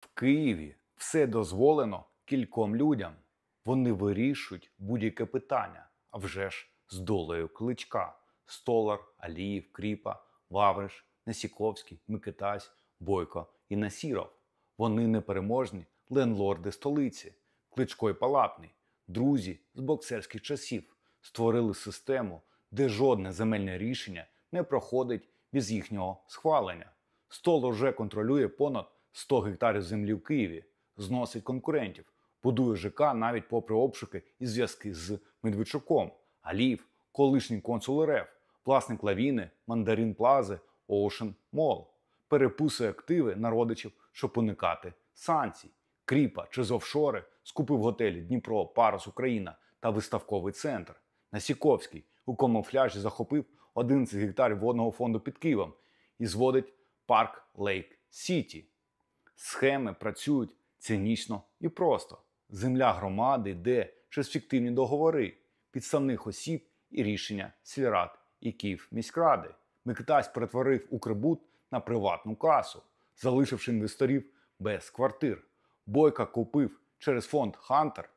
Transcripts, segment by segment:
В Києві все дозволено кільком людям. Вони вирішують будь-яке питання, а вже ж з долею кличка: Столар, Аліїв, Кріпа, Вавриш, Насіковський, Микитась, Бойко і Насіров. Вони непереможні ленлорди столиці, Кличко і Палатний, друзі з боксерських часів, створили систему, де жодне земельне рішення не проходить без їхнього схвалення. Стол вже контролює понад 100 гектарів землі в Києві, зносить конкурентів, будує ЖК навіть попри обшуки і зв'язки з Медведчуком. Аліїв, колишній консул РФ, власник лавіни, мандарин Плази, Ocean Mall. Переписує активи на родичів, щоб уникати санкцій. Кріпа чи офшори скупив готелі Дніпро, Парус Україна та виставковий центр. Насіковський у камуфляжі захопив 11 гектарів водного фонду під Києвом і зводить парк Лейк Сіті. Схеми працюють цинічно і просто. Земля громади йде через фіктивні договори, підставних осіб і рішення сільрад і Київ міськради. Микитась перетворив Укрбуд на приватну касу, залишивши інвесторів без квартир. Бойка купив через фонд Хантер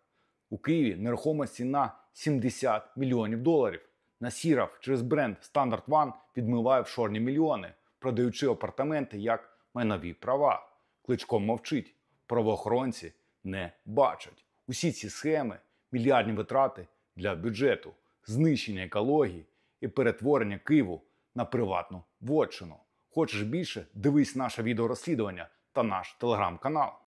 у Києві нерухомості на 70 мільйонів доларів. Насіров через бренд Standard One відмиває офшорні мільйони, продаючи апартаменти як майнові права. Кличко мовчить, правоохоронці не бачать. Усі ці схеми, мільярдні витрати для бюджету, знищення екології і перетворення Києву на приватну вотчину. Хочеш більше? Дивись наше відеорозслідування та наш телеграм-канал.